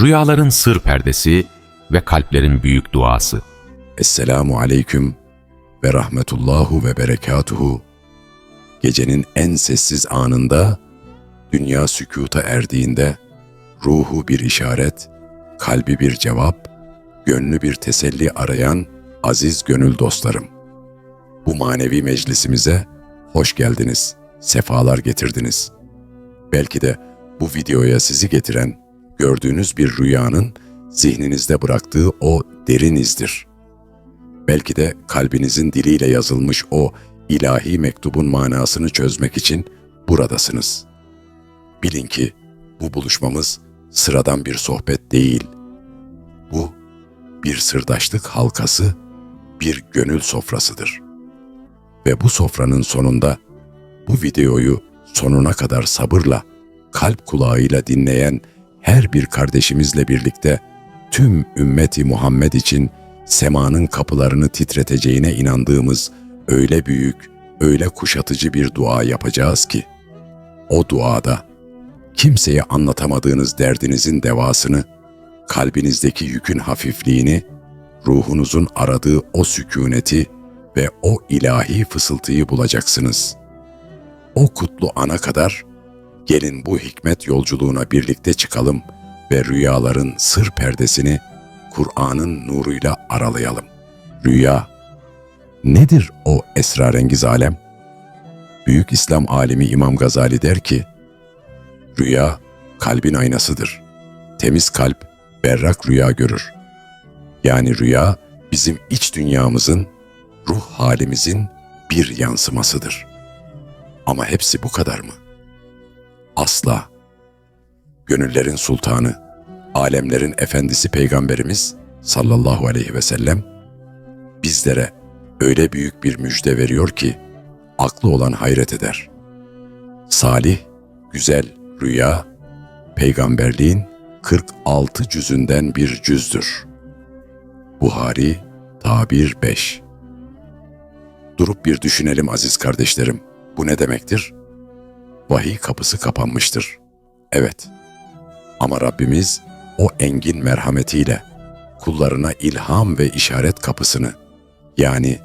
Rüyaların sır perdesi ve kalplerin büyük duası. Esselamu aleyküm ve rahmetullahu ve berekatuhu. Gecenin en sessiz anında, dünya sükuta erdiğinde, ruhu bir işaret, kalbi bir cevap, gönlü bir teselli arayan aziz gönül dostlarım. Bu manevi meclisimize hoş geldiniz, sefalar getirdiniz. Belki de bu videoya sizi getiren, gördüğünüz bir rüyanın zihninizde bıraktığı o derin izdir. Belki de kalbinizin diliyle yazılmış o ilahi mektubun manasını çözmek için buradasınız. Bilin ki bu buluşmamız sıradan bir sohbet değil. Bu bir sırdaşlık halkası, bir gönül sofrasıdır. Ve bu sofranın sonunda bu videoyu sonuna kadar sabırla, kalp kulağıyla dinleyen her bir kardeşimizle birlikte tüm ümmeti Muhammed için semanın kapılarını titreteceğine inandığımız öyle büyük, öyle kuşatıcı bir dua yapacağız ki, o duada kimseye anlatamadığınız derdinizin devasını, kalbinizdeki yükün hafifliğini, ruhunuzun aradığı o sükuneti ve o ilahi fısıltıyı bulacaksınız. O kutlu ana kadar gelin bu hikmet yolculuğuna birlikte çıkalım ve rüyaların sır perdesini Kur'an'ın nuruyla aralayalım. Rüya nedir o esrarengiz alem? Büyük İslam alimi İmam Gazali der ki, Rüya kalbin aynasıdır. Temiz kalp berrak rüya görür. Yani rüya bizim iç dünyamızın, ruh halimizin bir yansımasıdır. Ama hepsi bu kadar mı? Asla. Gönüllerin sultanı, alemlerin efendisi Peygamberimiz sallallahu aleyhi ve sellem bizlere öyle büyük bir müjde veriyor ki aklı olan hayret eder. Salih, güzel rüya, peygamberliğin 46 cüzünden bir cüzdür. Buhari, Tabir 5 Durup bir düşünelim aziz kardeşlerim. Bu ne demektir? Vahiy kapısı kapanmıştır. Evet. Ama Rabbimiz o engin merhametiyle kullarına ilham ve işaret kapısını yani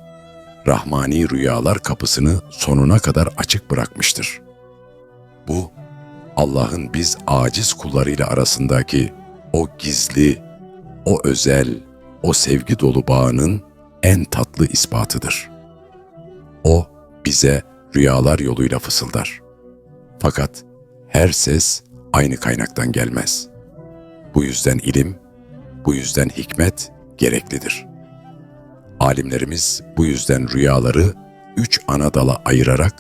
rahmani rüyalar kapısını sonuna kadar açık bırakmıştır. Bu Allah'ın biz aciz kullarıyla arasındaki o gizli, o özel, o sevgi dolu bağının en tatlı ispatıdır. O bize rüyalar yoluyla fısıldar. Fakat her ses aynı kaynaktan gelmez. Bu yüzden ilim, bu yüzden hikmet gereklidir. Alimlerimiz bu yüzden rüyaları üç ana dala ayırarak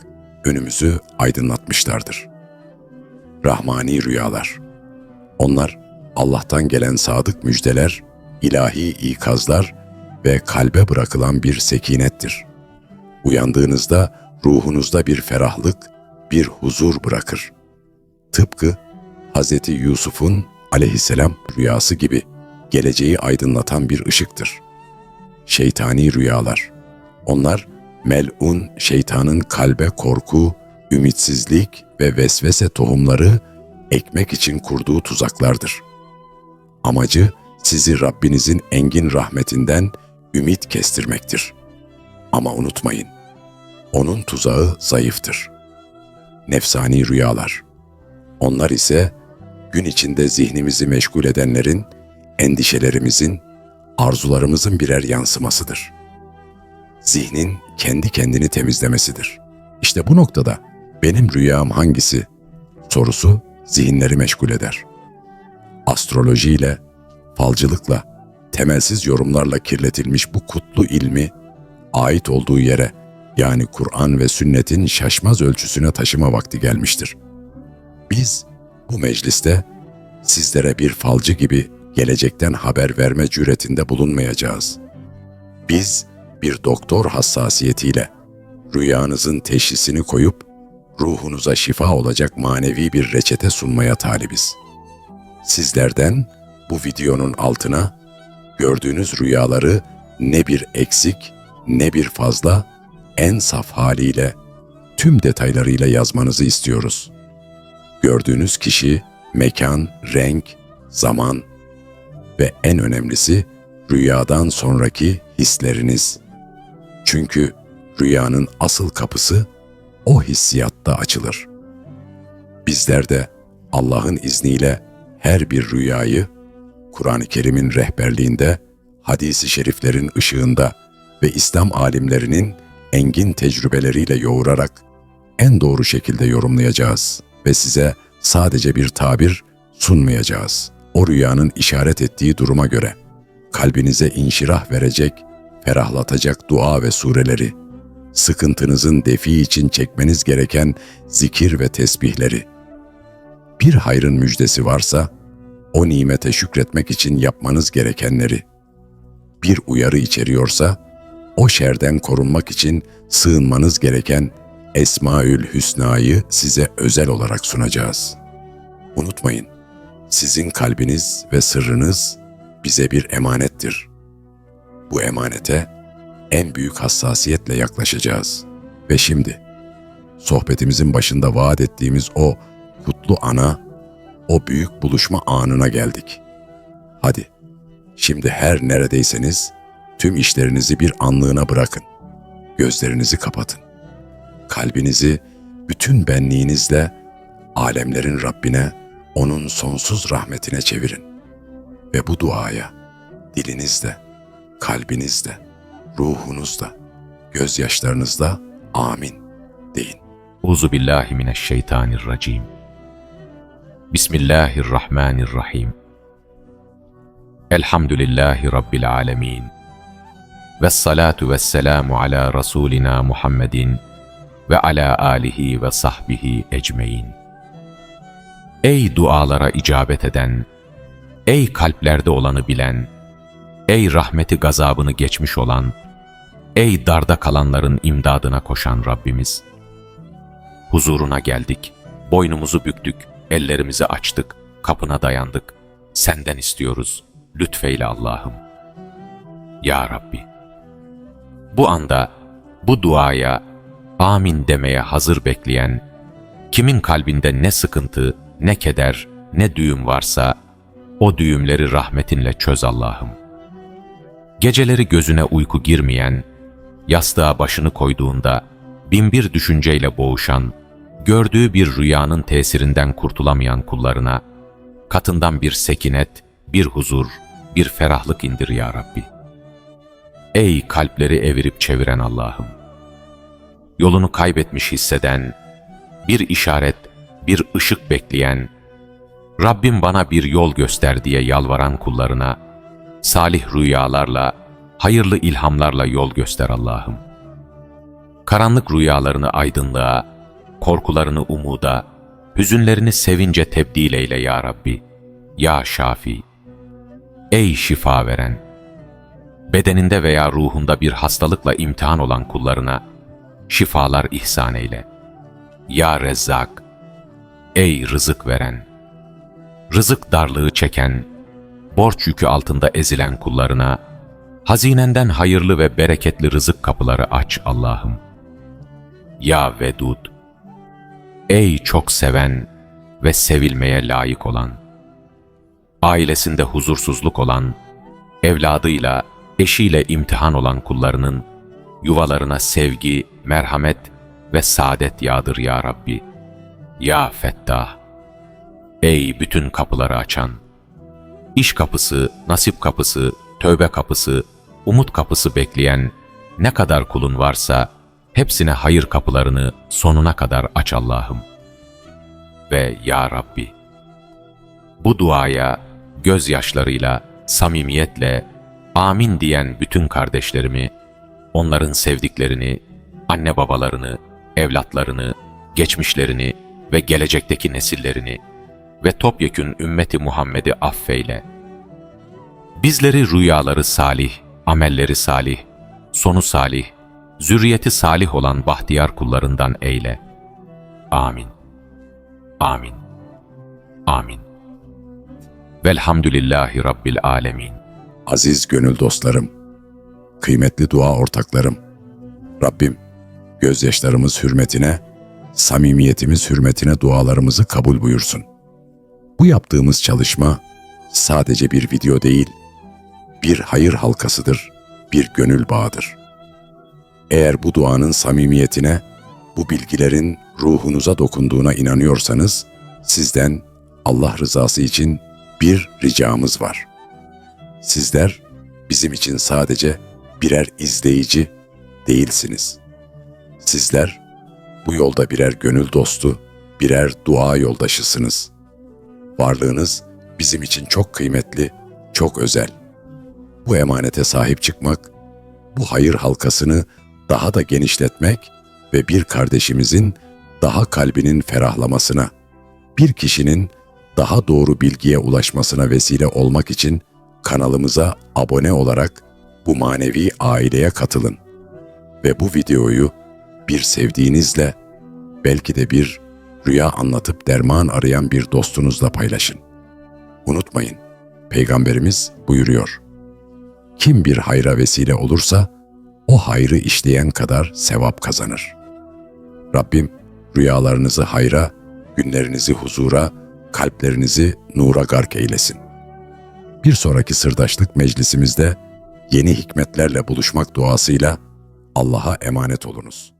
önümüzü aydınlatmışlardır. Rahmani rüyalar. Onlar Allah'tan gelen sadık müjdeler, ilahi ikazlar ve kalbe bırakılan bir sekinettir. Uyandığınızda ruhunuzda bir ferahlık, bir huzur bırakır. Tıpkı Hz. Yusuf'un aleyhisselam rüyası gibi geleceği aydınlatan bir ışıktır. Şeytani rüyalar. Onlar melun şeytanın kalbe korku, ümitsizlik ve vesvese tohumları ekmek için kurduğu tuzaklardır. Amacı sizi Rabbinizin engin rahmetinden ümit kestirmektir. Ama unutmayın, onun tuzağı zayıftır. Nefsani rüyalar. Onlar ise gün içinde zihnimizi meşgul edenlerin, endişelerimizin, arzularımızın birer yansımasıdır. Zihnin kendi kendini temizlemesidir. İşte bu noktada benim rüyam hangisi sorusu zihinleri meşgul eder. Astrolojiyle, falcılıkla, temelsiz yorumlarla kirletilmiş bu kutlu ilmi ait olduğu yere yani Kur'an ve sünnetin şaşmaz ölçüsüne taşıma vakti gelmiştir. Biz bu mecliste sizlere bir falcı gibi gelecekten haber verme cüretinde bulunmayacağız. Biz bir doktor hassasiyetiyle rüyanızın teşhisini koyup ruhunuza şifa olacak manevi bir reçete sunmaya talibiz. Sizlerden bu videonun altına gördüğünüz rüyaları ne bir eksik ne bir fazla en saf haliyle tüm detaylarıyla yazmanızı istiyoruz. Gördüğünüz kişi, mekan, renk, zaman, ve en önemlisi rüyadan sonraki hisleriniz. Çünkü rüyanın asıl kapısı o hissiyatta açılır. Bizler de Allah'ın izniyle her bir rüyayı Kur'an-ı Kerim'in rehberliğinde, hadisi şeriflerin ışığında ve İslam alimlerinin engin tecrübeleriyle yoğurarak en doğru şekilde yorumlayacağız ve size sadece bir tabir sunmayacağız. O rüyanın işaret ettiği duruma göre kalbinize inşirah verecek, ferahlatacak dua ve sureleri, sıkıntınızın defi için çekmeniz gereken zikir ve tesbihleri. Bir hayrın müjdesi varsa, o nimete şükretmek için yapmanız gerekenleri, bir uyarı içeriyorsa, o şerden korunmak için sığınmanız gereken Esmaül Hüsna'yı size özel olarak sunacağız. Unutmayın, sizin kalbiniz ve sırrınız bize bir emanettir. Bu emanete en büyük hassasiyetle yaklaşacağız. Ve şimdi sohbetimizin başında vaat ettiğimiz o kutlu ana, o büyük buluşma anına geldik. Hadi, şimdi her neredeyseniz tüm işlerinizi bir anlığına bırakın. Gözlerinizi kapatın. Kalbinizi bütün benliğinizle alemlerin Rabbine, onun sonsuz rahmetine çevirin. Ve bu duaya dilinizle, kalbinizle, ruhunuzla, gözyaşlarınızla amin deyin. Uzu billahi mineşşeytanirracim. Bismillahirrahmanirrahim. Elhamdülillahi Rabbil alemin. Ve salatu ve selamu ala Resulina Muhammedin ve ala alihi ve sahbihi ecmein. Ey dualara icabet eden, ey kalplerde olanı bilen, ey rahmeti gazabını geçmiş olan, ey darda kalanların imdadına koşan Rabbimiz! Huzuruna geldik, boynumuzu büktük, ellerimizi açtık, kapına dayandık. Senden istiyoruz, lütfeyle Allah'ım. Ya Rabbi! Bu anda, bu duaya amin demeye hazır bekleyen, kimin kalbinde ne sıkıntı, ne keder, ne düğüm varsa, o düğümleri rahmetinle çöz Allah'ım. Geceleri gözüne uyku girmeyen, yastığa başını koyduğunda binbir düşünceyle boğuşan, gördüğü bir rüyanın tesirinden kurtulamayan kullarına, katından bir sekinet, bir huzur, bir ferahlık indir ya Rabbi. Ey kalpleri evirip çeviren Allah'ım! Yolunu kaybetmiş hisseden, bir işaret, bir ışık bekleyen, Rabbim bana bir yol göster diye yalvaran kullarına, salih rüyalarla, hayırlı ilhamlarla yol göster Allah'ım. Karanlık rüyalarını aydınlığa, korkularını umuda, hüzünlerini sevince tebdil eyle ya Rabbi. Ya Şafi. Ey şifa veren! Bedeninde veya ruhunda bir hastalıkla imtihan olan kullarına şifalar ihsan eyle. Ya Rezzak! Ey rızık veren! Rızık darlığı çeken, borç yükü altında ezilen kullarına, hazinenden hayırlı ve bereketli rızık kapıları aç Allah'ım. Ya Vedud! Ey çok seven ve sevilmeye layık olan! Ailesinde huzursuzluk olan, evladıyla, eşiyle imtihan olan kullarının yuvalarına sevgi, merhamet ve saadet yağdır ya Rabbi. Ya Fettah! Ey bütün kapıları açan! iş kapısı, nasip kapısı, tövbe kapısı, umut kapısı bekleyen ne kadar kulun varsa hepsine hayır kapılarını sonuna kadar aç Allah'ım. Ve Ya Rabbi, bu duaya gözyaşlarıyla, samimiyetle, amin diyen bütün kardeşlerimi, onların sevdiklerini, anne babalarını, evlatlarını, geçmişlerini ve gelecekteki nesillerini ve topyekün ümmeti Muhammed'i affeyle. Bizleri rüyaları salih, amelleri salih, sonu salih, zürriyeti salih olan bahtiyar kullarından eyle. Amin. Amin. Amin. Velhamdülillahi Rabbil Alemin. Aziz gönül dostlarım, kıymetli dua ortaklarım, Rabbim gözyaşlarımız hürmetine, samimiyetimiz hürmetine dualarımızı kabul buyursun. Bu yaptığımız çalışma sadece bir video değil, bir hayır halkasıdır, bir gönül bağıdır. Eğer bu duanın samimiyetine, bu bilgilerin ruhunuza dokunduğuna inanıyorsanız, sizden Allah rızası için bir ricamız var. Sizler bizim için sadece birer izleyici değilsiniz. Sizler bu yolda birer gönül dostu, birer dua yoldaşısınız. Varlığınız bizim için çok kıymetli, çok özel. Bu emanete sahip çıkmak, bu hayır halkasını daha da genişletmek ve bir kardeşimizin daha kalbinin ferahlamasına, bir kişinin daha doğru bilgiye ulaşmasına vesile olmak için kanalımıza abone olarak bu manevi aileye katılın ve bu videoyu bir sevdiğinizle belki de bir rüya anlatıp derman arayan bir dostunuzla paylaşın. Unutmayın, Peygamberimiz buyuruyor. Kim bir hayra vesile olursa o hayrı işleyen kadar sevap kazanır. Rabbim rüyalarınızı hayra, günlerinizi huzura, kalplerinizi nura gark eylesin. Bir sonraki sırdaşlık meclisimizde yeni hikmetlerle buluşmak duasıyla Allah'a emanet olunuz.